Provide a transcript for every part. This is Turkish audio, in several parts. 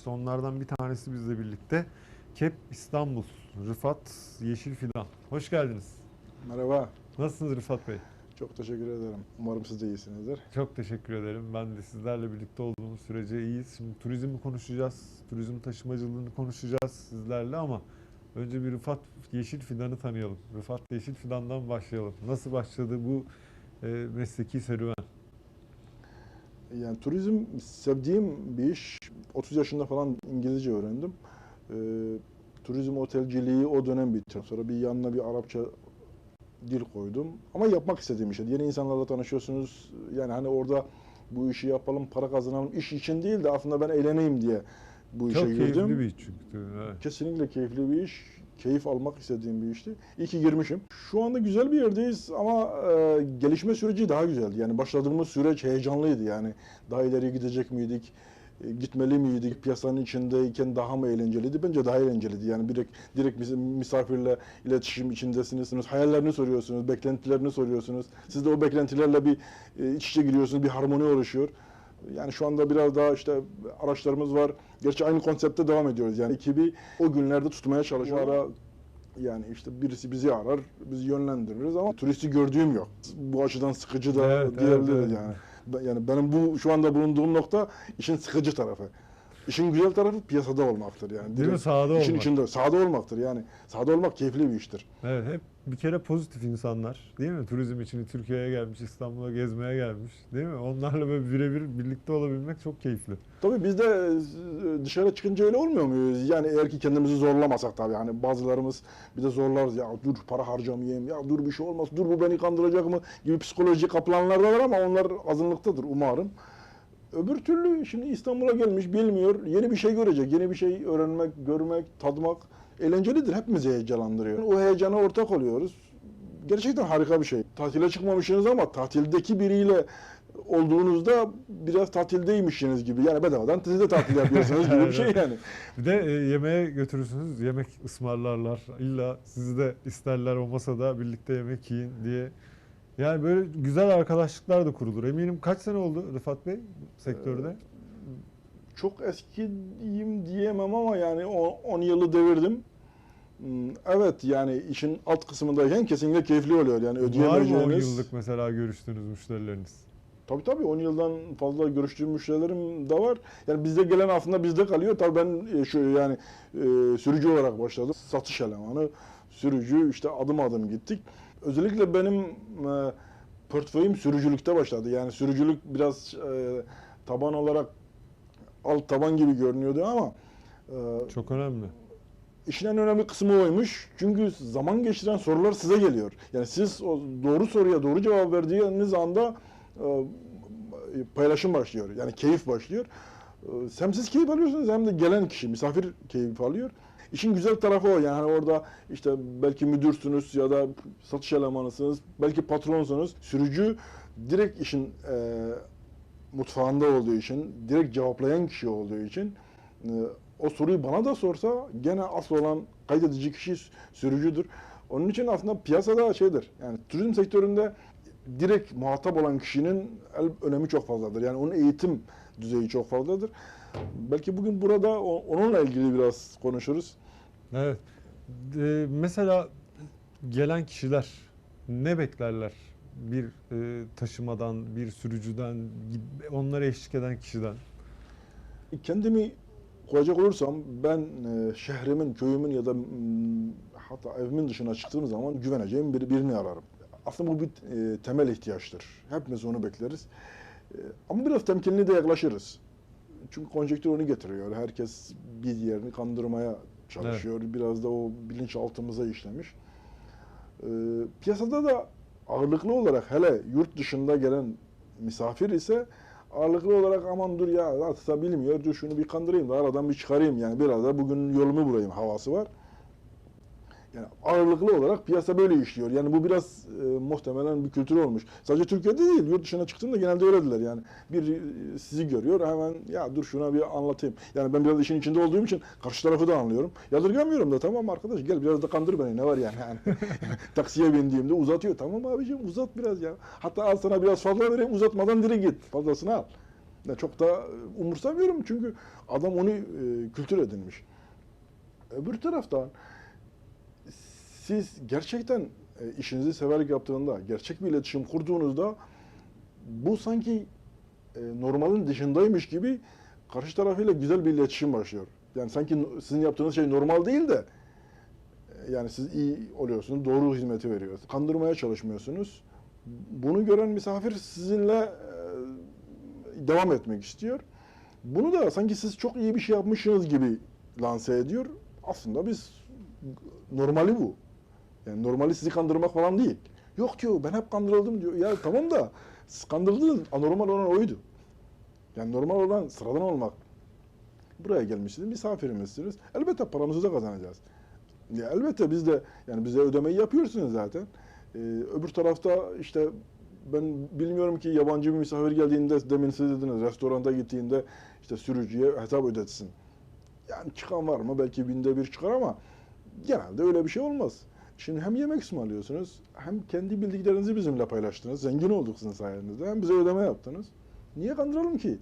İşte onlardan bir tanesi bizle birlikte. Kep İstanbul, Rıfat Yeşil Fidan. Hoş geldiniz. Merhaba. Nasılsınız Rıfat Bey? Çok teşekkür ederim. Umarım siz de iyisinizdir. Çok teşekkür ederim. Ben de sizlerle birlikte olduğumuz sürece iyiyiz. Şimdi turizmi konuşacağız. Turizm taşımacılığını konuşacağız sizlerle ama önce bir Rıfat Yeşil Fidan'ı tanıyalım. Rıfat Yeşil Fidan'dan başlayalım. Nasıl başladı bu e, mesleki serüven? Yani turizm sevdiğim bir iş. 30 yaşında falan İngilizce öğrendim. Ee, turizm otelciliği o dönem bitti. Sonra bir yanına bir Arapça dil koydum. Ama yapmak istediğim iş. Yeni insanlarla tanışıyorsunuz. Yani hani orada bu işi yapalım, para kazanalım. İş için değil de aslında ben eğleneyim diye bu işe Çok girdim. keyifli bir iş çünkü. Evet. Kesinlikle keyifli bir iş. Keyif almak istediğim bir işti. İyi ki girmişim. Şu anda güzel bir yerdeyiz ama e, gelişme süreci daha güzeldi. Yani başladığımız süreç heyecanlıydı. Yani daha ileri gidecek miydik? E, gitmeli miydik? Piyasanın içindeyken daha mı eğlenceliydi? Bence daha eğlenceliydi. Yani direkt, direkt mis- misafirle iletişim içindesiniz. Hayallerini soruyorsunuz, beklentilerini soruyorsunuz. Siz de o beklentilerle bir e, iç içe giriyorsunuz. Bir harmoni oluşuyor. Yani şu anda biraz daha işte araçlarımız var. Gerçi aynı konsepte devam ediyoruz. Yani ekibi o günlerde tutmaya çalışıyoruz. O ara yani işte birisi bizi arar, bizi yönlendiririz ama turisti gördüğüm yok. Bu açıdan sıkıcı da Evet, evet, diyebiliriz evet. yani. Ben- Yani benim bu şu anda bulunduğum nokta işin sıkıcı tarafı. İşin güzel tarafı piyasada olmaktır yani. Değil mi? Sahada işin olmak. içinde sahada olmaktır yani. Sahada olmak keyifli bir iştir. Evet hep bir kere pozitif insanlar değil mi? Turizm için Türkiye'ye gelmiş, İstanbul'a gezmeye gelmiş değil mi? Onlarla böyle birebir birlikte olabilmek çok keyifli. Tabii biz de e, dışarı çıkınca öyle olmuyor muyuz? Yani eğer ki kendimizi zorlamasak tabii yani bazılarımız bir de zorlarız ya dur para harcamayayım ya dur bir şey olmaz dur bu beni kandıracak mı gibi psikoloji kaplanlar da var ama onlar azınlıktadır umarım. Öbür türlü şimdi İstanbul'a gelmiş bilmiyor yeni bir şey görecek yeni bir şey öğrenmek görmek tadmak eğlencelidir hepimizi heyecanlandırıyor. O heyecana ortak oluyoruz. Gerçekten harika bir şey. Tatile çıkmamışsınız ama tatildeki biriyle olduğunuzda biraz tatildeymişsiniz gibi. Yani bedavadan siz de tatil yapıyorsunuz gibi bir şey yani. Bir de e, yemeğe götürürsünüz, yemek ısmarlarlar. İlla sizi de isterler o masada birlikte yemek yiyin diye. Yani böyle güzel arkadaşlıklar da kurulur. Eminim kaç sene oldu Rıfat Bey sektörde? Çok eskiyim diyemem ama yani 10 yılı devirdim. Hmm, Evet yani işin alt kısmındayken kesinlikle keyifli oluyor. Yani Var mı 10 ödeyemeyeceğiniz. yıllık mesela görüştüğünüz müşterileriniz? Tabii tabii 10 yıldan fazla görüştüğüm müşterilerim de var. Yani bizde gelen aslında bizde kalıyor. Tabii ben e, şu yani e, sürücü olarak başladım. Satış elemanı, sürücü işte adım adım gittik. Özellikle benim e, portföyüm sürücülükte başladı. Yani sürücülük biraz e, taban olarak alt taban gibi görünüyordu ama e, Çok önemli. İşin en önemli kısmı oymuş. Çünkü zaman geçiren sorular size geliyor. Yani siz o doğru soruya doğru cevap verdiğiniz anda e, paylaşım başlıyor. Yani keyif başlıyor. E, Hem siz keyif alıyorsunuz hem de gelen kişi, misafir keyif alıyor. İşin güzel tarafı o. Yani orada işte belki müdürsünüz ya da satış elemanısınız, belki patronsunuz. Sürücü direkt işin e, mutfağında olduğu için, direkt cevaplayan kişi olduğu için e, o soruyu bana da sorsa gene asıl olan kaydedici kişi sürücüdür. Onun için aslında piyasada şeydir. Yani turizm sektöründe direkt muhatap olan kişinin önemi çok fazladır. Yani onun eğitim düzeyi çok fazladır. Belki bugün burada onunla ilgili biraz konuşuruz. Evet. E, mesela gelen kişiler ne beklerler? Bir e, taşımadan, bir sürücüden, onlara eşlik eden kişiden. Kendimi koyacak olursam ben e, şehrimin, köyümün ya da hatta evimin dışına çıktığım zaman güveneceğim bir, birini ararım. Aslında bu bir e, temel ihtiyaçtır. Hepimiz onu bekleriz. E, ama biraz temkinli de yaklaşırız. Çünkü konjektür onu getiriyor. Herkes bir diğerini kandırmaya çalışıyor. Biraz da o bilinçaltımıza işlemiş. E, piyasada da ağırlıklı olarak hele yurt dışında gelen misafir ise ağırlıklı olarak aman dur ya atsa bilmiyor dur şunu bir kandırayım da aradan bir çıkarayım yani biraz da bugün yolumu bulayım havası var. Yani ağırlıklı olarak piyasa böyle işliyor. Yani bu biraz e, muhtemelen bir kültür olmuş. Sadece Türkiye'de değil, yurt dışına çıktığımda genelde öyledirler yani. Bir e, sizi görüyor hemen ya dur şuna bir anlatayım. Yani ben biraz işin içinde olduğum için karşı tarafı da anlıyorum. Yadırgamıyorum da tamam arkadaş gel biraz da kandır beni ne var yani. yani taksiye bindiğimde uzatıyor. Tamam abicim uzat biraz ya. Hatta al sana biraz fazla vereyim uzatmadan direkt git. Fazlasını al. Ya çok da umursamıyorum çünkü adam onu e, kültür edinmiş. Öbür taraftan siz gerçekten e, işinizi severek yaptığında, gerçek bir iletişim kurduğunuzda bu sanki e, normalin dışındaymış gibi karşı tarafıyla güzel bir iletişim başlıyor. Yani sanki sizin yaptığınız şey normal değil de e, yani siz iyi oluyorsunuz, doğru hizmeti veriyorsunuz. Kandırmaya çalışmıyorsunuz. Bunu gören misafir sizinle devam etmek istiyor. Bunu da sanki siz çok iyi bir şey yapmışsınız gibi lanse ediyor. Aslında biz normali bu. Yani normali sizi kandırmak falan değil. Yok diyor ben hep kandırıldım diyor. Ya tamam da siz kandırıldınız. Anormal olan oydu. Yani normal olan sıradan olmak. Buraya gelmişsiniz, misafirimizsiniz. Elbette paramızı da kazanacağız. Ya elbette biz de yani bize ödemeyi yapıyorsunuz zaten. Ee, öbür tarafta işte ben bilmiyorum ki yabancı bir misafir geldiğinde demin siz dediniz restoranda gittiğinde işte sürücüye hesap ödetsin. Yani çıkan var mı? Belki binde bir çıkar ama genelde öyle bir şey olmaz. Şimdi hem yemek ısmarlıyorsunuz hem kendi bildiklerinizi bizimle paylaştınız. Zengin olduk sizin sayenizde. Hem bize ödeme yaptınız. Niye kandıralım ki?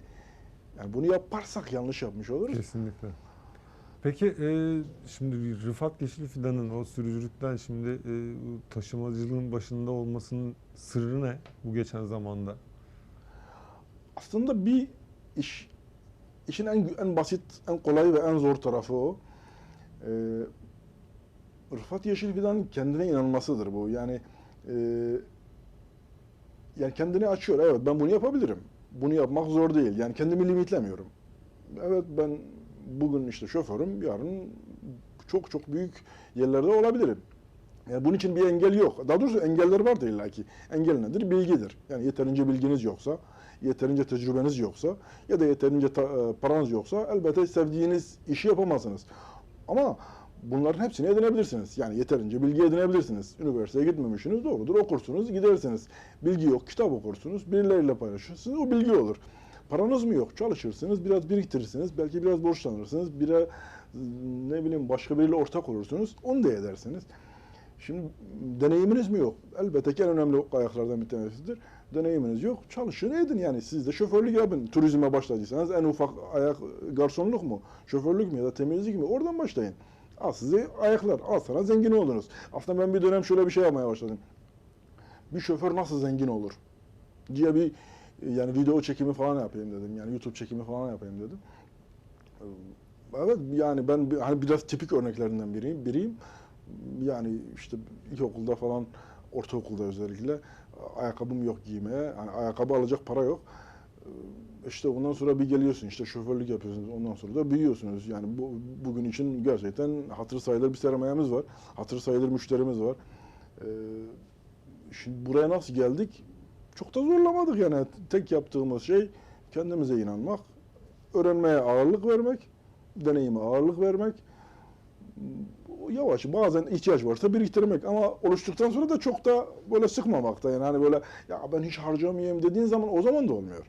Yani bunu yaparsak yanlış yapmış oluruz. Kesinlikle. Peki e, şimdi Rıfat Yeşil Fidan'ın o sürücülükten şimdi e, taşımacılığın başında olmasının sırrı ne bu geçen zamanda? Aslında bir iş, işin en, en basit, en kolay ve en zor tarafı o. Ee, Rıfat Yeşil Fidan'ın kendine inanmasıdır bu. Yani e, yani kendini açıyor. Evet ben bunu yapabilirim. Bunu yapmak zor değil. Yani kendimi limitlemiyorum. Evet ben bugün işte şoförüm, yarın çok çok büyük yerlerde olabilirim. Yani bunun için bir engel yok. Daha doğrusu engeller var da illa ki. Engel nedir? Bilgidir. Yani yeterince bilginiz yoksa, yeterince tecrübeniz yoksa ya da yeterince e, paranız yoksa elbette sevdiğiniz işi yapamazsınız. Ama bunların hepsini edinebilirsiniz. Yani yeterince bilgi edinebilirsiniz. Üniversiteye gitmemişsiniz doğrudur okursunuz gidersiniz. Bilgi yok kitap okursunuz birileriyle paylaşırsınız o bilgi olur. Paranız mı yok çalışırsınız biraz biriktirirsiniz belki biraz borçlanırsınız bire ne bileyim başka biriyle ortak olursunuz onu da edersiniz. Şimdi deneyiminiz mi yok? Elbette ki en önemli ayaklardan bir tanesidir. Deneyiminiz yok. Çalışın edin yani. Siz de şoförlük yapın. Turizme başladıysanız en ufak ayak garsonluk mu? Şoförlük mü ya da temizlik mi? Oradan başlayın. Al size ayaklar. Al sana zengin oluruz. Aslında ben bir dönem şöyle bir şey yapmaya başladım. Bir şoför nasıl zengin olur? diye bir yani video çekimi falan yapayım dedim. Yani YouTube çekimi falan yapayım dedim. Evet yani ben hani biraz tipik örneklerinden biriyim. biriyim. Yani işte ilkokulda falan, ortaokulda özellikle ayakkabım yok giymeye. Yani ayakkabı alacak para yok. İşte ondan sonra bir geliyorsun işte şoförlük yapıyorsunuz. Ondan sonra da büyüyorsunuz. Yani bu bugün için gerçekten hatır sayılır bir sermayemiz var. Hatır sayılır müşterimiz var. Ee, şimdi buraya nasıl geldik? Çok da zorlamadık yani. Tek yaptığımız şey kendimize inanmak, öğrenmeye ağırlık vermek, deneyime ağırlık vermek, yavaş bazen ihtiyaç varsa biriktirmek ama oluştuktan sonra da çok da böyle sıkmamakta yani hani böyle ya ben hiç harcamayayım dediğin zaman o zaman da olmuyor.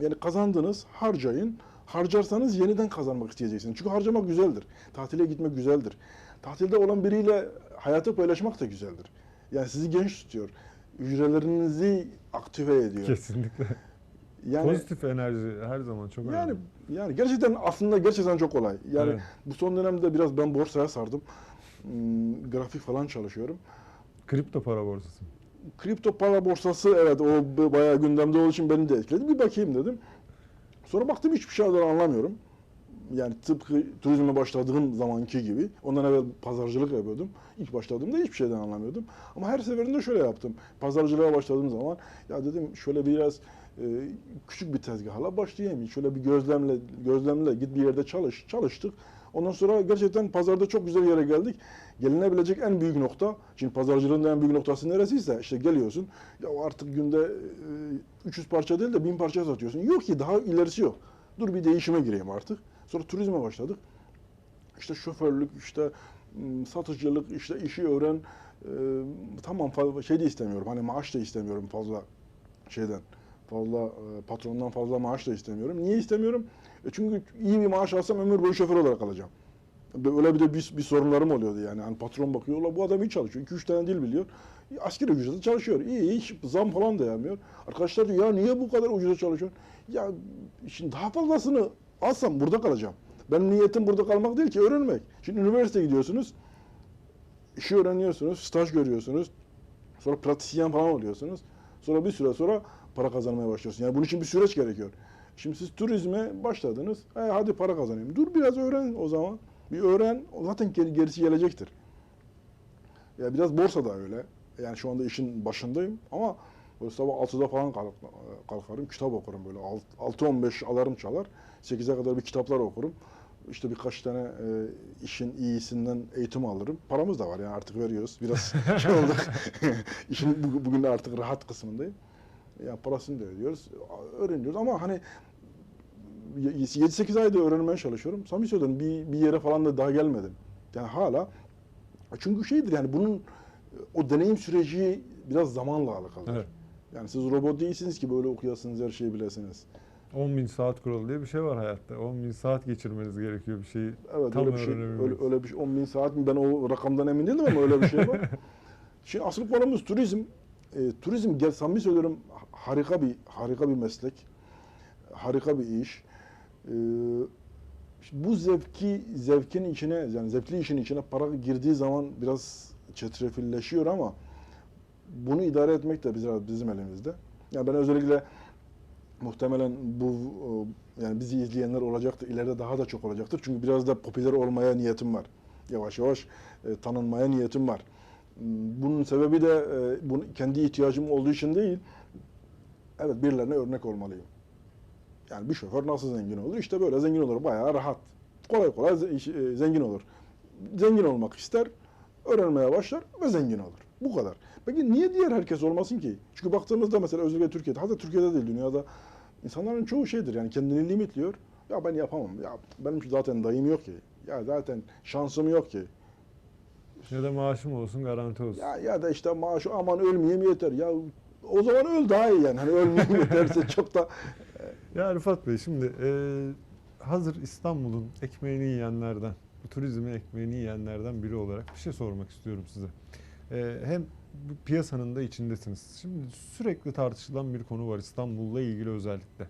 Yani kazandınız harcayın. Harcarsanız yeniden kazanmak isteyeceksiniz. Çünkü harcamak güzeldir. Tatile gitmek güzeldir. Tatilde olan biriyle hayatı paylaşmak da güzeldir. Yani sizi genç tutuyor. Hücrelerinizi aktive ediyor. Kesinlikle. Yani Pozitif enerji her zaman çok yani önemli. yani gerçekten aslında gerçekten çok kolay. Yani Evet. bu son dönemde biraz ben borsaya sardım. Hmm, grafik falan çalışıyorum. Kripto para borsası. Kripto para borsası evet o bayağı gündemde olduğu için beni de etkiledi. Bir bakayım dedim. Sonra baktım hiçbir şeyden anlamıyorum. Yani tıpkı turizme başladığım zamanki gibi. Ondan evvel pazarcılık yapıyordum. İlk başladığımda hiçbir şeyden anlamıyordum. Ama her seferinde şöyle yaptım. Pazarcılığa başladığım zaman ya dedim şöyle biraz e, küçük bir tezgahla başlayayım. Şöyle bir gözlemle gözlemle git bir yerde çalış. Çalıştık. Ondan sonra gerçekten pazarda çok güzel yere geldik. Gelinebilecek en büyük nokta, şimdi pazarcılığın en büyük noktası neresiyse işte geliyorsun. Ya artık günde e, 300 parça değil de 1000 parça satıyorsun. Yok ki daha ilerisi yok. Dur bir değişime gireyim artık. Sonra turizme başladık. İşte şoförlük, işte satıcılık, işte işi öğren. E, tamam şey de istemiyorum. Hani maaş da istemiyorum fazla şeyden. Fazla e, patrondan fazla maaş da istemiyorum. Niye istemiyorum? E çünkü iyi bir maaş alsam ömür boyu şoför olarak kalacağım. Öyle bir de bir, bir sorunlarım oluyordu yani. Hani patron bakıyor, "Ulan bu adam iyi çalışıyor. 2-3 tane dil biliyor. Askeri ücretle çalışıyor. İyi, hiç zam falan da yapmıyor. Arkadaşlar diyor ya niye bu kadar ucuza çalışıyorsun? Ya şimdi daha fazlasını alsam burada kalacağım. Benim niyetim burada kalmak değil ki öğrenmek. Şimdi üniversiteye gidiyorsunuz. işi öğreniyorsunuz, staj görüyorsunuz. Sonra pratisyen falan oluyorsunuz. Sonra bir süre sonra para kazanmaya başlıyorsunuz. Yani bunun için bir süreç gerekiyor. Şimdi siz turizme başladınız. E, hadi para kazanayım. Dur biraz öğren o zaman. Bir öğren. Zaten geri- gerisi gelecektir. Ya biraz borsa da öyle. Yani şu anda işin başındayım ama böyle sabah 6'da falan kalk, kalkarım. Kitap okurum böyle. 6-15 alarm çalar. 8'e kadar bir kitaplar okurum. İşte birkaç tane e, işin iyisinden eğitim alırım. Paramız da var yani artık veriyoruz. Biraz şey olduk. İşin bu- bugün artık rahat kısmındayım. Yani parasını da ödüyoruz. Öğreniyoruz ama hani 7-8 ayda öğrenmeye çalışıyorum. Samimi söylüyorum bir, bir yere falan da daha gelmedim. Yani hala çünkü şeydir yani bunun o deneyim süreci biraz zamanla alakalı. Evet. Yani siz robot değilsiniz ki böyle okuyasınız her şeyi bilesiniz. 10 bin saat kuralı diye bir şey var hayatta. 10 bin saat geçirmeniz gerekiyor bir şeyi. Evet Tam öyle bir şey öyle, öyle bir şey 10 bin saat mi ben o rakamdan emin değilim ama öyle bir şey var. Şimdi asıl konumuz turizm. E, turizm gel samimi söylüyorum harika bir harika bir meslek. Harika bir iş. E, bu zevki zevkin içine yani zevkli işin içine para girdiği zaman biraz çetrefilleşiyor ama bunu idare etmek de bizim, bizim elimizde. Yani ben özellikle muhtemelen bu e, yani bizi izleyenler olacaktır. ileride daha da çok olacaktır. Çünkü biraz da popüler olmaya niyetim var. Yavaş yavaş e, tanınmaya niyetim var. Bunun sebebi de e, bunu kendi ihtiyacım olduğu için değil. Evet birilerine örnek olmalıyım. Yani bir şoför nasıl zengin olur? İşte böyle zengin olur. Bayağı rahat. Kolay kolay e, zengin olur. Zengin olmak ister, öğrenmeye başlar ve zengin olur. Bu kadar. Peki niye diğer herkes olmasın ki? Çünkü baktığımızda mesela özellikle Türkiye'de, hatta Türkiye'de değil dünyada insanların çoğu şeydir yani kendini limitliyor. Ya ben yapamam. Ya benim zaten dayım yok ki. Ya zaten şansım yok ki. Ya da maaşım olsun garanti olsun. Ya ya da işte maaşı aman ölmeyeyim yeter. Ya o zaman öl daha iyi yani. Hani ölmeyeyim yeterse çok da Ya Rıfat Bey şimdi e, hazır İstanbul'un ekmeğini yiyenlerden, bu turizmin ekmeğini yiyenlerden biri olarak bir şey sormak istiyorum size. E, hem bu piyasanın da içindesiniz. Şimdi sürekli tartışılan bir konu var İstanbul'la ilgili özellikle.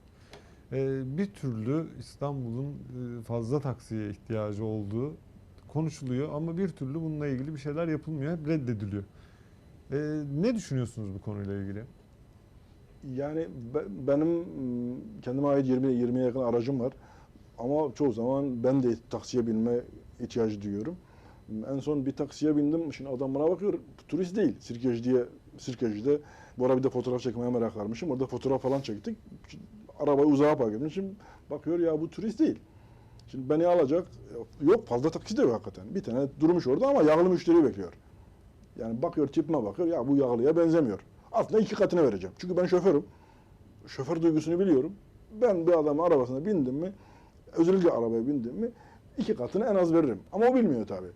E, bir türlü İstanbul'un e, fazla taksiye ihtiyacı olduğu konuşuluyor ama bir türlü bununla ilgili bir şeyler yapılmıyor, hep reddediliyor. E, ne düşünüyorsunuz bu konuyla ilgili? Yani be- benim mm, kendime ait 20 20'ye yakın aracım var. Ama çoğu zaman ben de taksiye binme ihtiyacı duyuyorum. En son bir taksiye bindim. Şimdi adam bana bakıyor. Turist değil. Sirkeci diye Sirkeci'de. Bu ara bir de fotoğraf çekmeye meraklanmışım. Orada fotoğraf falan çektik. Arabayı uzağa park ettim. Şimdi bakıyor ya bu turist değil. Şimdi beni alacak. Yok fazla taksi de yok hakikaten. Bir tane durmuş orada ama yağlı müşteri bekliyor. Yani bakıyor tipime bakıyor. Ya bu yağlıya benzemiyor. Aslında iki katını vereceğim. Çünkü ben şoförüm. Şoför duygusunu biliyorum. Ben bir adamın arabasına bindim mi, özellikle arabaya bindim mi, iki katını en az veririm. Ama o bilmiyor tabii.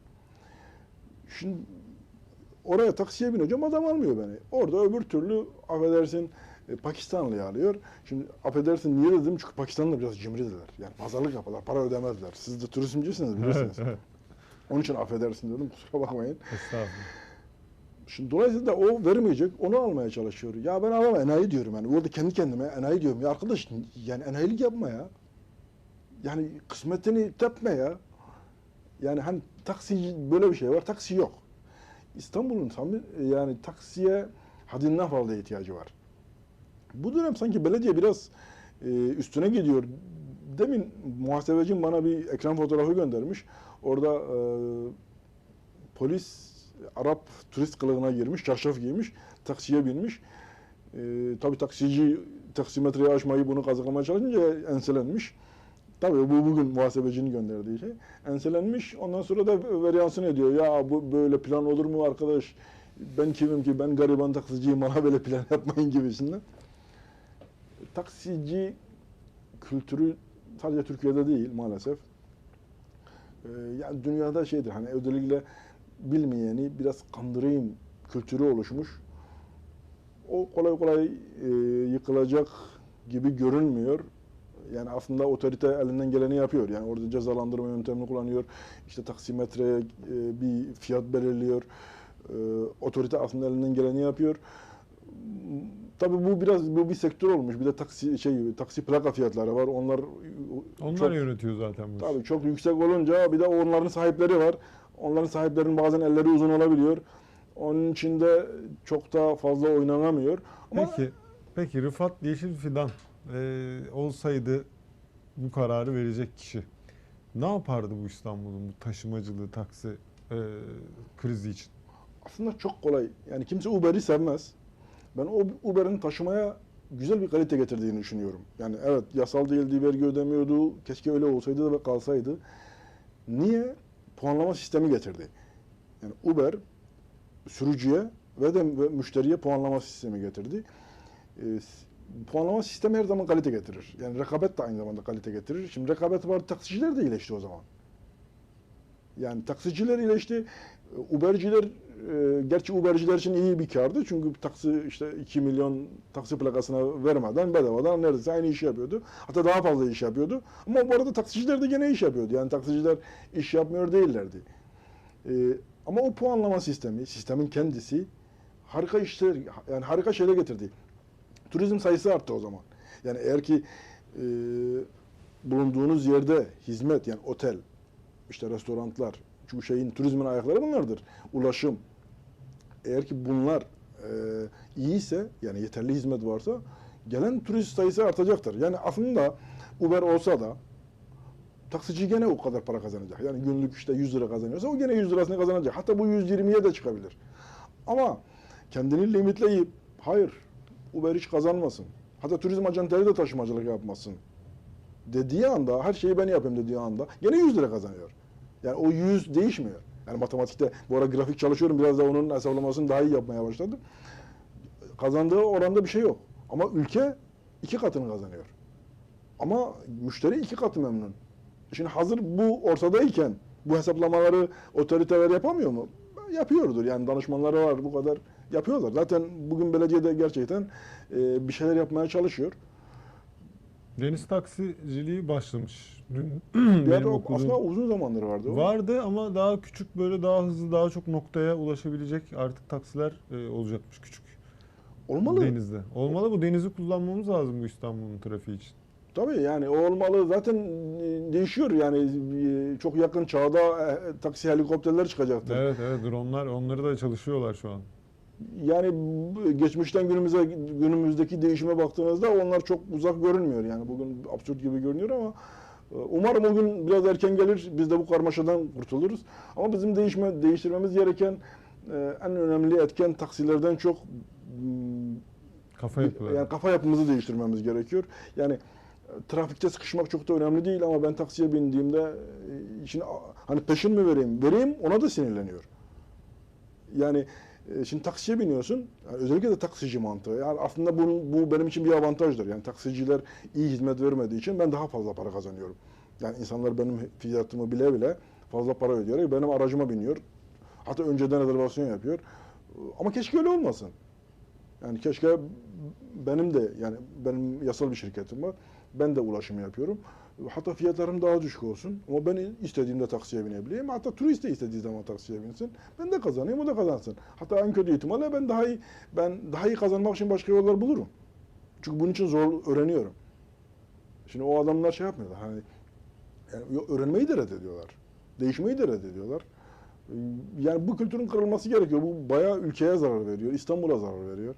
Şimdi oraya taksiye bineceğim adam almıyor beni. Orada öbür türlü affedersin e, Pakistanlı alıyor. Şimdi affedersin niye dedim çünkü Pakistanlılar biraz cimridirler. Yani pazarlık yaparlar, para ödemezler. Siz de turizmcisiniz bilirsiniz. Onun için affedersin dedim kusura bakmayın. Estağfurullah. Şimdi dolayısıyla o vermeyecek, onu almaya çalışıyor. Ya ben adama enayi diyorum yani. Orada kendi kendime enayi diyorum. Ya arkadaş yani enayilik yapma ya. Yani kısmetini tepme ya. Yani hani taksi böyle bir şey var, taksi yok. İstanbul'un tam yani taksiye haddinden fazla ihtiyacı var. Bu dönem sanki belediye biraz e, üstüne gidiyor. Demin muhasebecim bana bir ekran fotoğrafı göndermiş. Orada e, polis Arap turist kılığına girmiş, çarşaf giymiş, taksiye binmiş. E, tabii taksici taksimetreyi aşmayı bunu kazıklamaya çalışınca enselenmiş. Tabii bu bugün muhasebecinin gönderdiği şey. Enselenmiş. Ondan sonra da veryansını ediyor. Ya bu böyle plan olur mu arkadaş? Ben kimim ki? Ben gariban taksiciyim. Bana böyle plan yapmayın gibisinden. Taksici kültürü sadece Türkiye'de değil maalesef. Ee, yani dünyada şeydir hani özellikle bilmeyeni biraz kandırayım kültürü oluşmuş. O kolay kolay e, yıkılacak gibi görünmüyor. Yani aslında otorite elinden geleni yapıyor. Yani orada cezalandırma yöntemini kullanıyor. İşte taksimetreye bir fiyat belirliyor. E, otorite aslında elinden geleni yapıyor. Tabii bu biraz bu bir sektör olmuş. Bir de taksi şey taksi plaka fiyatları var. Onlar Onlar çok, yönetiyor zaten bu tabii çok yüksek olunca bir de onların sahipleri var. Onların sahiplerinin bazen elleri uzun olabiliyor. Onun için de çok da fazla oynanamıyor. Ama Peki, peki Rıfat Yeşil Fidan e, olsaydı bu kararı verecek kişi ne yapardı bu İstanbul'un bu taşımacılığı, taksi e, krizi için? aslında çok kolay. Yani kimse Uber'i sevmez. Ben o Uber'in taşımaya güzel bir kalite getirdiğini düşünüyorum. Yani evet yasal değildi, vergi ödemiyordu. Keşke öyle olsaydı da kalsaydı. Niye? Puanlama sistemi getirdi. Yani Uber sürücüye ve de müşteriye puanlama sistemi getirdi. S- puanlama sistemi her zaman kalite getirir. Yani rekabet de aynı zamanda kalite getirir. Şimdi rekabet var, taksiciler de iyileşti o zaman. Yani taksiciler iyileşti. Uberciler e, gerçi Uberciler için iyi bir kardı. Çünkü taksi işte 2 milyon taksi plakasına vermeden bedavadan neredeyse aynı işi yapıyordu. Hatta daha fazla iş yapıyordu. Ama bu arada taksiciler de gene iş yapıyordu. Yani taksiciler iş yapmıyor değillerdi. E, ama o puanlama sistemi, sistemin kendisi harika işler, yani harika şeyler getirdi. Turizm sayısı arttı o zaman. Yani eğer ki e, bulunduğunuz yerde hizmet yani otel, işte restoranlar, çünkü şeyin turizmin ayakları bunlardır. Ulaşım. Eğer ki bunlar e, iyiyse yani yeterli hizmet varsa gelen turist sayısı artacaktır. Yani aslında Uber olsa da taksici gene o kadar para kazanacak. Yani günlük işte 100 lira kazanıyorsa o gene 100 lirasını kazanacak. Hatta bu 120'ye de çıkabilir. Ama kendini limitleyip hayır Uber hiç kazanmasın. Hatta turizm ajanları da taşımacılık yapmasın dediği anda her şeyi ben yapayım dediği anda gene 100 lira kazanıyor. Yani o 100 değişmiyor. Yani matematikte bu ara grafik çalışıyorum biraz da onun hesaplamasını daha iyi yapmaya başladım. Kazandığı oranda bir şey yok. Ama ülke iki katını kazanıyor. Ama müşteri iki katı memnun. Şimdi hazır bu ortadayken bu hesaplamaları otoriteler yapamıyor mu? Yapıyordur. Yani danışmanları var bu kadar yapıyorlar. Zaten bugün belediyede gerçekten e, bir şeyler yapmaya çalışıyor. Deniz taksiciliği başlamış. Dün benim ara okuduğum aslında uzun zamandır vardı o. vardı ama daha küçük böyle daha hızlı daha çok noktaya ulaşabilecek artık taksiler e, olacakmış küçük Olmalı. denizde. Olmalı bu denizi kullanmamız lazım bu İstanbul'un trafiği için. Tabii yani o olmalı. Zaten e, değişiyor yani e, çok yakın çağda e, taksi helikopterler çıkacaktır. Evet evet dronlar onları da çalışıyorlar şu an. Yani geçmişten günümüze günümüzdeki değişime baktığınızda onlar çok uzak görünmüyor. Yani bugün absürt gibi görünüyor ama e, umarım o gün biraz erken gelir. Biz de bu karmaşadan kurtuluruz. Ama bizim değişme değiştirmemiz gereken e, en önemli etken taksilerden çok m, Kafa yapıları. yani kafa yapımızı değiştirmemiz gerekiyor. Yani e, trafikte sıkışmak çok da önemli değil ama ben taksiye bindiğimde şimdi hani peşin mi vereyim? Vereyim ona da sinirleniyor. Yani e, şimdi taksiye biniyorsun. yani özellikle de taksici mantığı. Yani aslında bu, bu benim için bir avantajdır. Yani taksiciler iyi hizmet vermediği için ben daha fazla para kazanıyorum. Yani insanlar benim fiyatımı bile bile fazla para ödüyor. Benim aracıma biniyor. Hatta önceden rezervasyon yapıyor. Ama keşke öyle olmasın. Yani keşke benim de yani benim yasal bir şirketim var. Ben de ulaşım yapıyorum. Hatta fiyatlarım daha düşük olsun. Ama ben istediğimde taksiye binebileyim. Hatta turist de istediği zaman taksiye binsin. Ben de kazanayım, o da kazansın. Hatta en kötü ihtimalle ben daha iyi ben daha iyi kazanmak için başka yollar bulurum. Çünkü bunun için zor öğreniyorum. Şimdi o adamlar şey yapmıyorlar. Hani yani öğrenmeyi de reddediyorlar. Değişmeyi de reddediyorlar. Yani bu kültürün kırılması gerekiyor. Bu bayağı ülkeye zarar veriyor. İstanbul'a zarar veriyor.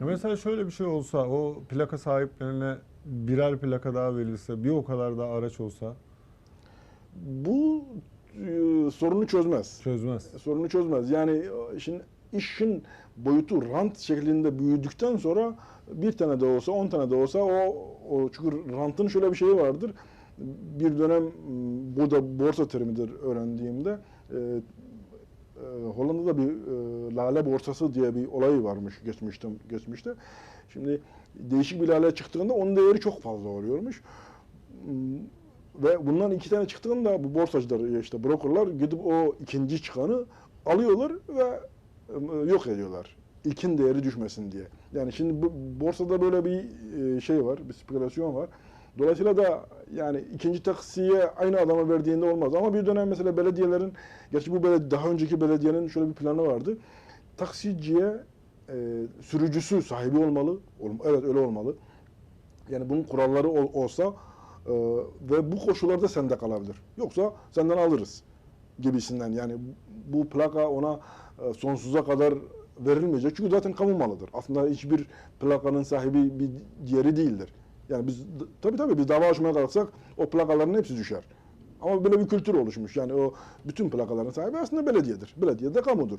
Mesela şöyle bir şey olsa o plaka sahiplerine birer plaka daha verilse bir o kadar daha araç olsa Bu e, sorunu çözmez. çözmez. Sorunu çözmez. Yani şimdi işin boyutu rant şeklinde büyüdükten sonra bir tane de olsa, on tane de olsa o, o çünkü rantın şöyle bir şeyi vardır. Bir dönem bu da borsa terimidir öğrendiğimde e, e, Hollanda'da bir e, lale borsası diye bir olay varmış geçmişte geçmişte. Şimdi değişik bir lale çıktığında onun değeri çok fazla oluyormuş. M, Ve bundan iki tane çıktığında bu borsacılar işte brokerlar gidip o ikinci çıkanı alıyorlar ve yok ediyorlar. İlkin değeri düşmesin diye. Yani şimdi bu borsada böyle bir e, şey var, bir spekülasyon var. Dolayısıyla da yani ikinci taksiye aynı adama verdiğinde olmaz. Ama bir dönem mesela belediyelerin, gerçi bu belediye, daha önceki belediyenin şöyle bir planı vardı. Taksiciye e, sürücüsü sahibi olmalı. Ol- Evet öyle olmalı. Yani bunun kuralları ol- olsa e, ve bu koşullarda sende kalabilir. Yoksa senden alırız gibisinden. Yani bu plaka ona e, sonsuza kadar verilmeyecek. Çünkü zaten kamu malıdır. Aslında hiçbir plakanın sahibi bir diğeri değildir. Yani biz tabii tabii biz dava açmaya kalksak o plakaların hepsi düşer. Ama böyle bir kültür oluşmuş. Yani o bütün plakaların sahibi aslında belediyedir. Belediye de kamudur.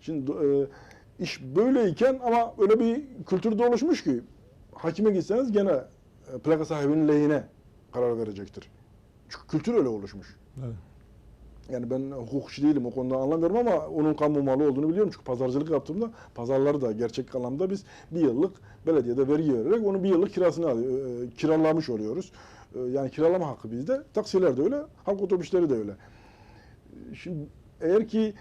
Şimdi e, iş böyleyken ama öyle bir kültür de oluşmuş ki hakime gitseniz gene e, plaka sahibinin lehine karar verecektir. Çünkü kültür öyle oluşmuş. Evet. Yani ben hukukçu değilim o konuda anlamıyorum ama onun kamu malı olduğunu biliyorum. Çünkü pazarcılık yaptığımda pazarları da gerçek anlamda biz bir yıllık belediyede vergi vererek onu bir yıllık kirasını alıyor, e, kiralamış oluyoruz. E, Yani kiralama hakkı bizde. Taksiler de öyle, halk otobüsleri de öyle. E, Şimdi eğer ki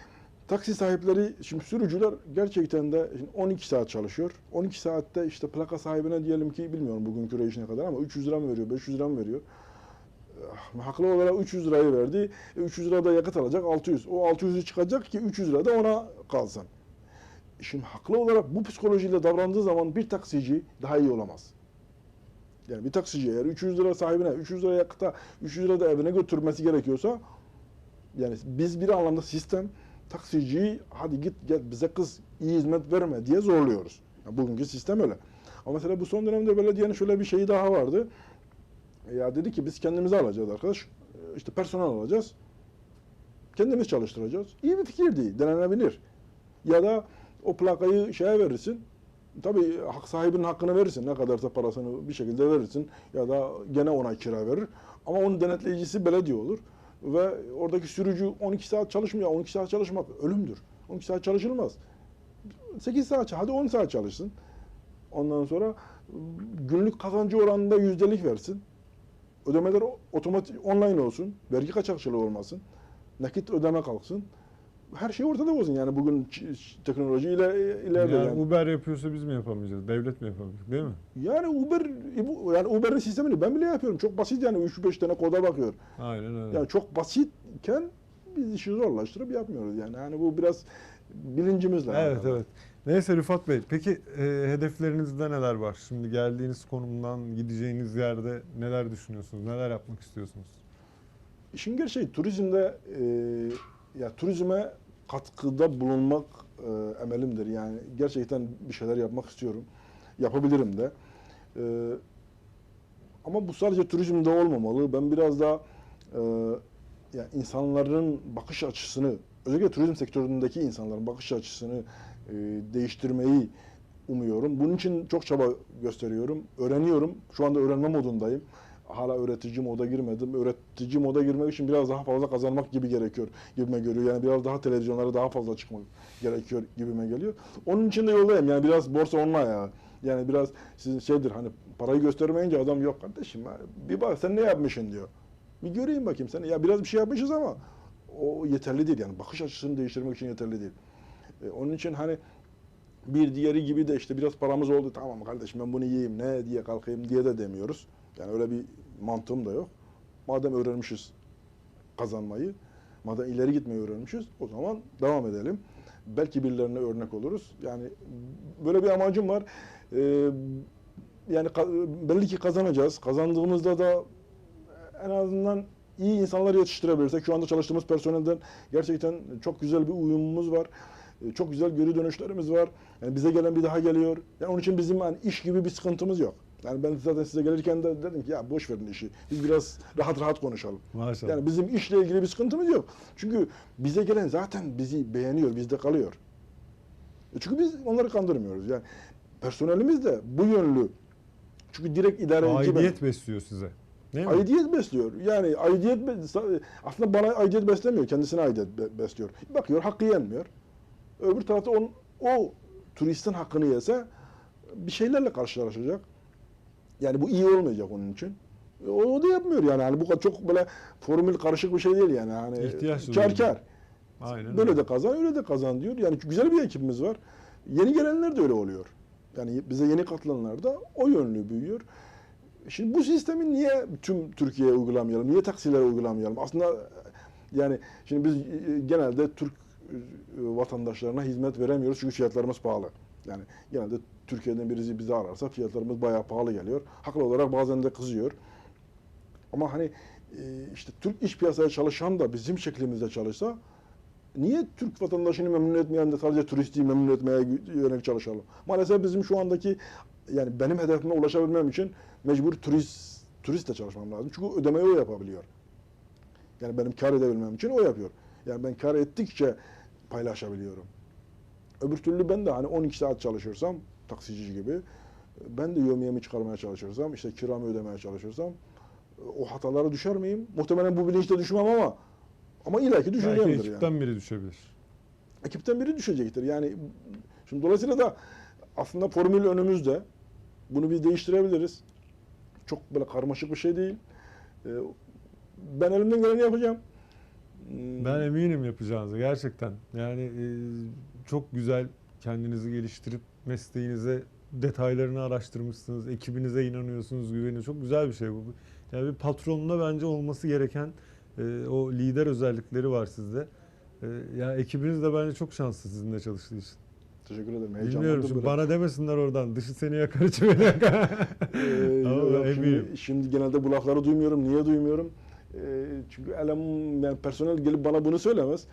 taksi sahipleri, şimdi sürücüler gerçekten de şimdi 12 saat çalışıyor. 12 saatte işte plaka sahibine diyelim ki bilmiyorum bugünkü reyiş ne kadar ama 300 lira mı veriyor, 500 lira mı veriyor? haklı olarak 300 lirayı verdi. E, 300 lira da yakıt alacak 600. O 600'ü çıkacak ki 300 lira da ona kalsın. Şimdi haklı olarak bu psikolojiyle davrandığı zaman bir taksici daha iyi olamaz. Yani bir taksici eğer 300 lira sahibine 300 lira yakıta 300 lira da evine götürmesi gerekiyorsa yani biz bir anlamda sistem taksiciyi hadi git gel bize kız iyi hizmet verme diye zorluyoruz. Yani bugünkü sistem öyle. Ama mesela bu son dönemde belediyenin şöyle bir şeyi daha vardı. Ya dedi ki biz kendimizi alacağız arkadaş. İşte personel alacağız. Kendimiz çalıştıracağız. İyi bir fikir değil. Denenebilir. Ya da o plakayı şeye verirsin. Tabii hak sahibinin hakkını verirsin. Ne kadarsa parasını bir şekilde verirsin. Ya da gene ona kira verir. Ama onun denetleyicisi belediye olur. Ve oradaki sürücü 12 saat çalışmıyor. 12 saat çalışmak ölümdür. 12 saat çalışılmaz. 8 saat, hadi 10 saat çalışsın. Ondan sonra günlük kazancı oranında yüzdelik versin. Ödemeler otomatik online olsun. Vergi kaçakçılığı olmasın. Nakit ödeme kalksın. Her şey ortada olsun yani bugün teknoloji ile ileride Yani yani. Uber yapıyorsa biz mi yapamayacağız? Devlet mi yapamayacak değil mi? Yani Uber bu- yani Uber'in sistemini ben bile yapıyorum. Çok basit yani 3-5 tane koda bakıyor. Aynen öyle. Yani çok basitken biz işi zorlaştırıp yapmıyoruz yani. Yani bu biraz bilincimizle. Evet alakalı. evet. Neyse Rıfat Bey, peki e, hedeflerinizde neler var? Şimdi geldiğiniz konumdan gideceğiniz yerde neler düşünüyorsunuz? Neler yapmak istiyorsunuz? İşin gerçeği turizmde e, ya turizme katkıda bulunmak e, emelimdir. Yani gerçekten bir şeyler yapmak istiyorum. Yapabilirim de. E, ama bu sadece turizmde olmamalı. Ben biraz da e, ya insanların bakış açısını, özellikle turizm sektöründeki insanların bakış açısını e, değiştirmeyi umuyorum. Bunun için çok çaba gösteriyorum. Öğreniyorum. Şu anda öğrenme modundayım. Hala öğretici moda girmedim. Öğretici moda girmek için biraz daha fazla kazanmak gibi gerekiyor gibime geliyor. Yani biraz daha televizyonlara daha fazla çıkmak gerekiyor gibime geliyor. Onun için de yoldayım. Yani biraz borsa onunla ya. Yani biraz sizin şeydir hani parayı göstermeyince adam yok kardeşim. Bir bak sen ne yapmışsın diyor. Bir göreyim bakayım seni. Ya biraz bir şey yapmışız ama o yeterli değil yani. Bakış açısını değiştirmek için yeterli değil. E, onun için hani bir diğeri gibi de işte biraz paramız oldu tamam kardeşim ben bunu yiyeyim ne diye kalkayım diye de demiyoruz. Yani öyle bir mantığım da yok. Madem öğrenmişiz kazanmayı, madem ileri gitmeyi öğrenmişiz o zaman devam edelim. Belki birilerine örnek oluruz. Yani böyle bir amacım var. Ee, yani belli ki kazanacağız. Kazandığımızda da en azından iyi insanlar yetiştirebilirsek, şu anda çalıştığımız personelden gerçekten çok güzel bir uyumumuz var. Ee, Çok güzel geri dönüşlerimiz var. Yani bize gelen bir daha geliyor. Yani onun için bizim hani iş gibi bir sıkıntımız yok. Yani ben zaten size gelirken de dedim ki ya boş verin işi. Biz biraz rahat rahat konuşalım. Maşallah. Yani bizim işle ilgili bir sıkıntımız yok. Çünkü bize gelen zaten bizi beğeniyor, bizde kalıyor. E Çünkü biz onları kandırmıyoruz. Yani personelimiz de bu yönlü. Çünkü direkt idareci ben- Aidiyet besliyor size. Değil mi? Aidiyet besliyor. Yani aidiyet aslında bana aidiyet beslemiyor. Kendisine aidiyet be- besliyor. Bakıyor hakkı yenmiyor. Öbür tarafta on, o turistin hakkını yese bir şeylerle karşılaşacak. Yani bu iyi olmayacak onun için. E, O, o da yapmıyor yani. yani bu kadar çok böyle formül karışık bir şey değil yani. yani İhtiyaç kar kar. Aynen Böyle öyle. de kazan, öyle de kazan diyor. Yani güzel bir ekibimiz var. Yeni gelenler de öyle oluyor. Yani bize yeni katılanlar da o yönlü büyüyor. Şimdi bu sistemi niye tüm Türkiye'ye uygulamayalım? Niye taksilere uygulamayalım? Aslında e, yani şimdi biz e, genelde Türk vatandaşlarına hizmet veremiyoruz çünkü fiyatlarımız pahalı. Yani genelde Türkiye'den birisi bizi ararsa fiyatlarımız bayağı pahalı geliyor. Haklı olarak bazen de kızıyor. Ama hani e, işte Türk iş piyasaya çalışan da bizim şeklimizde çalışsa niye Türk vatandaşını memnun etmeyen de sadece turisti memnun etmeye yönelik çalışalım? Maalesef bizim şu andaki yani benim hedefime ulaşabilmem için mecbur turist turistle çalışmam lazım. Çünkü ödemeyi o yapabiliyor. Yani benim kar edebilmem için o yapıyor. Yani ben kar ettikçe paylaşabiliyorum. Öbür türlü ben de hani 12 saat çalışırsam taksici gibi ben de yövmiyemi çıkarmaya çalışırsam işte kiramı ödemeye çalışırsam o hatalara düşer miyim? Muhtemelen bu bilinçte düşmem ama ama Belki düşeceğimdir yani ekipten biri düşebilir. ekipten biri düşecektir. Yani şimdi dolayısıyla da aslında formül önümüzde. Bunu bir değiştirebiliriz. Çok böyle karmaşık bir şey değil. Ee, Ben elimden geleni yapacağım. Ben eminim yapacağınıza gerçekten. Yani e, çok güzel kendinizi geliştirip mesleğinize detaylarını araştırmışsınız. Ekibinize inanıyorsunuz, güveniyorsunuz. Çok güzel bir şey bu. Yani bir patronunda bence olması gereken e, o lider özellikleri var sizde. E, ya ekibiniz de bence çok şanslı sizinle çalıştığı için. Teşekkür ederim. Bilmiyorum şimdi bana demesinler oradan. Dışı seni yakar içi beni yakar. Ee, Ama şimdi, şimdi genelde bu lafları duymuyorum. Niye duymuyorum? Ee, çünkü elem, yani personel gelip bana bunu söylemez.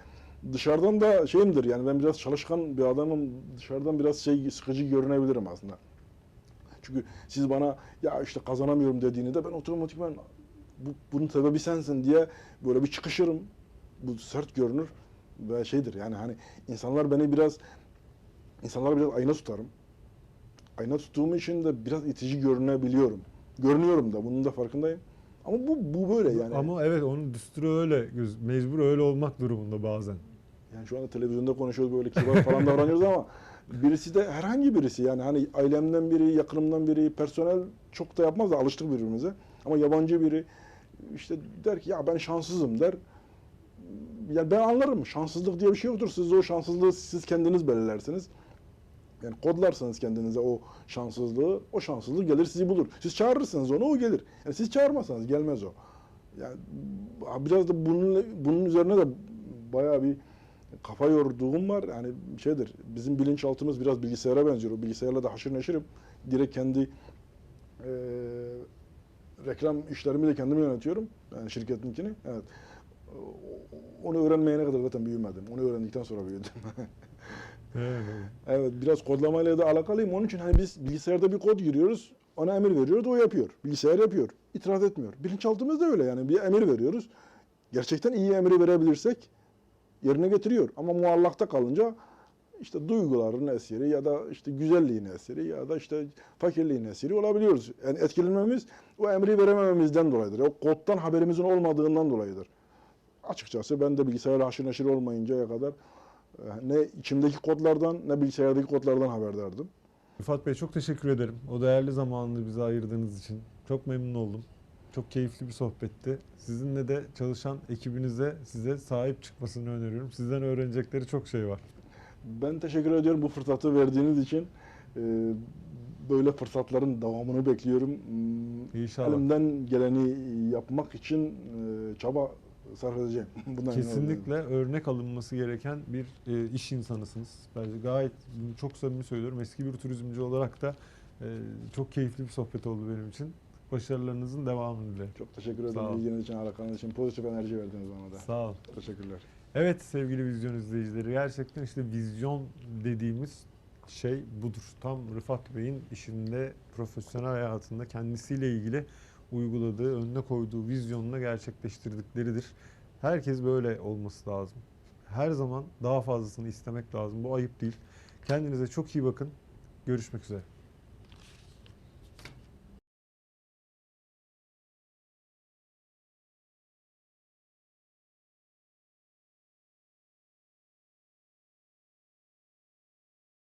Dışarıdan da şeyimdir yani ben biraz çalışkan bir adamım. Dışarıdan biraz şey sıkıcı görünebilirim aslında. Çünkü siz bana ya işte kazanamıyorum dediğinizde ben otomatikman bu, bunun sebebi sensin diye böyle bir çıkışırım. Bu sert görünür ve şeydir yani hani insanlar beni biraz insanlara biraz ayna tutarım. Ayna tuttuğum için de biraz itici görünebiliyorum. Görünüyorum da bunun da farkındayım. Ama bu bu böyle yani. Ama evet onun düsturu öyle. Mecbur öyle olmak durumunda bazen. Yani şu anda televizyonda konuşuyoruz böyle kibar falan davranıyoruz ama birisi de herhangi birisi yani hani ailemden biri, yakınımdan biri, personel çok da yapmaz da alıştık birbirimize. Ama yabancı biri işte der ki ya ben şanssızım der. Yani ben anlarım. Şanssızlık diye bir şey yoktur. Siz o şanssızlığı siz kendiniz belirlersiniz. Yani kodlarsınız kendinize o şanssızlığı. O şanssızlık gelir sizi bulur. Siz çağırırsınız onu o gelir. Yani siz çağırmazsanız gelmez o. Yani biraz da bunun bunun üzerine de bayağı bir kafa yorduğum var. Yani şeydir. Bizim bilinçaltımız biraz bilgisayara benziyor. O bilgisayarla da haşır neşirim. Direkt kendi eee, reklam işlerimi de kendim yönetiyorum. Yani şirketinkini. Evet. Onu öğrenmeyene kadar zaten büyümedim. Onu öğrendikten sonra büyüdüm. Evet biraz kodlamayla da alakalıyım. Onun için hani biz bilgisayarda bir kod giriyoruz. Ona emir veriyoruz. O yapıyor. Bilgisayar yapıyor. İtiraz etmiyor. Bilinçaltımız da öyle yani. Bir emir veriyoruz. Gerçekten iyi emri verebilirsek yerine getiriyor. Ama muallakta kalınca işte duyguların esiri ya da işte güzelliğin esiri ya da işte fakirliğin esiri olabiliyoruz. Yani etkilenmemiz o emri veremememizden dolayıdır. O koddan haberimizin olmadığından dolayıdır. Açıkçası ben de bilgisayarla haşır neşir olmayıncaya kadar e, ne içimdeki kodlardan ne bilgisayardaki kodlardan haberdardım. Rıfat Bey çok teşekkür ederim. O değerli zamanını bize ayırdığınız için. Çok memnun oldum. Çok keyifli bir sohbetti. Sizinle de çalışan ekibinize size sahip çıkmasını öneriyorum. Sizden öğrenecekleri çok şey var. Ben teşekkür ediyorum bu fırsatı verdiğiniz için. E, Böyle fırsatların devamını bekliyorum. Hmm, İnşallah. Elimden geleni yapmak için e, çaba sarf edeceğim. Bundan. Kesinlikle örnek alınması gereken bir e, iş insanısınız. Bence gayet çok samimi söylüyorum. Eski bir turizmci olarak da e, çok keyifli bir sohbet oldu benim için. Başarılarınızın devamını dilerim. Çok teşekkür ederim ilginiz için, alakanız için. Pozitif enerji verdiniz bana da. Sağ ol. Teşekkürler. Evet sevgili vizyon izleyicileri gerçekten işte vizyon dediğimiz şey budur. Tam Rıfat Bey'in işinde, profesyonel hayatında kendisiyle ilgili uyguladığı, önüne koyduğu vizyonla gerçekleştirdikleridir. Herkes böyle olması lazım. Her zaman daha fazlasını istemek lazım. Bu ayıp değil. Kendinize çok iyi bakın. Görüşmek üzere.